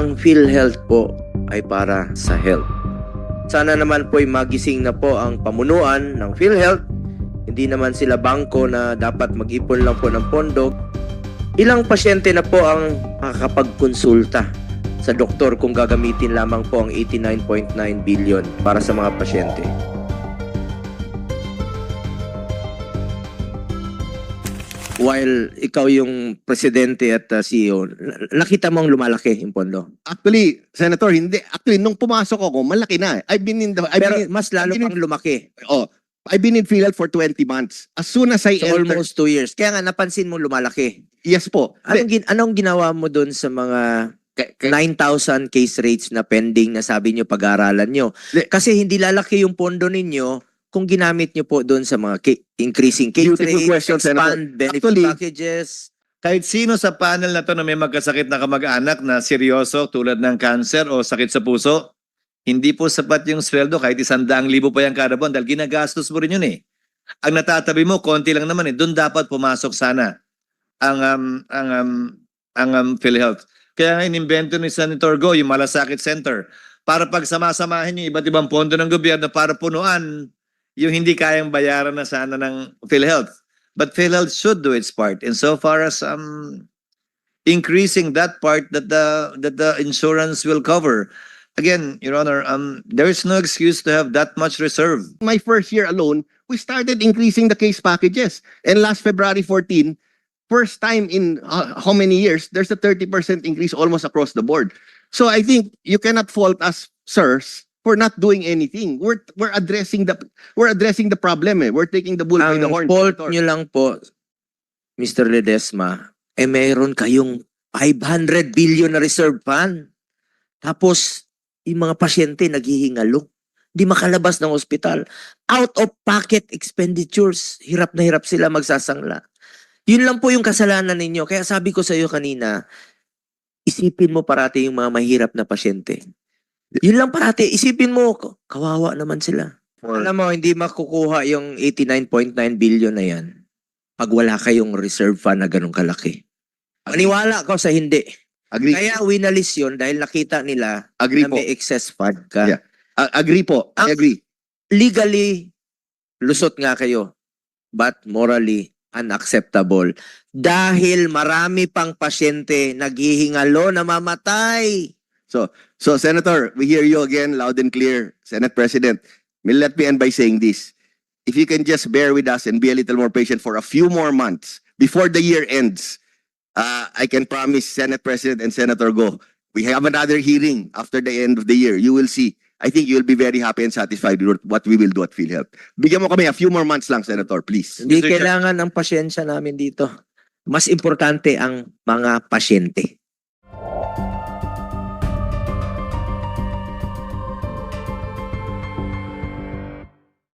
Ang PhilHealth po ay para sa health. Sana naman po ay magising na po ang pamunuan ng PhilHealth. Hindi naman sila bangko na dapat mag-ipon lang po ng pondo. Ilang pasyente na po ang makakapagkonsulta sa doktor kung gagamitin lamang po ang 89.9 billion para sa mga pasyente. While ikaw yung presidente at uh, CEO, na- nakita mo ang lumalaki yung pondo. Actually, Senator, hindi. Actually, nung pumasok ako, malaki na. I've been in the... I've Pero been in, mas lalo I've been pang lumaki. oh, I've been in PhilHealth for 20 months. As soon as I So entered... almost two years. Kaya nga napansin mo lumalaki. Yes po. Anong, gin- anong ginawa mo doon sa mga K- k- 9,000 case rates na pending na sabi nyo pag-aaralan nyo? Kasi hindi lalaki yung pondo ninyo kung ginamit nyo po doon sa mga ki- increasing case Beautiful rates, question, Senator. expand benefit Actually- packages. Kahit sino sa panel na to na may magkasakit na kamag-anak na seryoso tulad ng cancer o sakit sa puso, hindi po sapat yung sweldo kahit isang daang libo pa yan kada buwan dahil ginagastos mo rin yun eh. Ang natatabi mo, konti lang naman eh. Doon dapat pumasok sana ang um, ang um, ang um, PhilHealth. Kaya nga inimbento ni Senator Go yung Malasakit Center para pagsamasamahin yung iba't ibang pondo ng gobyerno para punuan yung hindi kayang bayaran na sana ng PhilHealth. But PhilHealth should do its part insofar as um increasing that part that the that the insurance will cover. Again, Your Honor, um there is no excuse to have that much reserve. My first year alone, we started increasing the case packages. And last February 14, first time in uh, how many years, there's a 30% increase almost across the board. So I think you cannot fault us, sirs, for not doing anything. We're we're addressing the we're addressing the problem. Eh. We're taking the bull by Ang the horn. fault Senator. nyo lang po, Mr. Ledesma, eh meron kayong 500 billion na reserve fund. Tapos, yung mga pasyente naghihingalo. Di makalabas ng ospital. Out of pocket expenditures. Hirap na hirap sila magsasangla. Yun lang po yung kasalanan ninyo. Kaya sabi ko sa iyo kanina, isipin mo parati yung mga mahirap na pasyente. Yun lang parati. Isipin mo, kawawa naman sila. Alam mo, hindi makukuha yung 89.9 billion na yan pag wala kayong reserve fund na ganun kalaki. Maniwala ko sa hindi. Agree. Kaya winalis yun dahil nakita nila agree na po. may excess fund ka. Yeah. A- agree po. I Ang- agree. Legally, lusot nga kayo. But morally, unacceptable. Dahil marami pang pasyente naghihingalo na mamatay. So, Senator, we hear you again loud and clear, Senate President. Let me end by saying this. If you can just bear with us and be a little more patient for a few more months before the year ends, uh, I can promise Senate President and Senator Go, we have another hearing after the end of the year. You will see. I think you will be very happy and satisfied with what we will do at PhilHealth. Bigyan mo kami a few more months lang, Senator, please. Hindi kailangan ng pasyensya namin dito. Mas importante ang mga pasyente.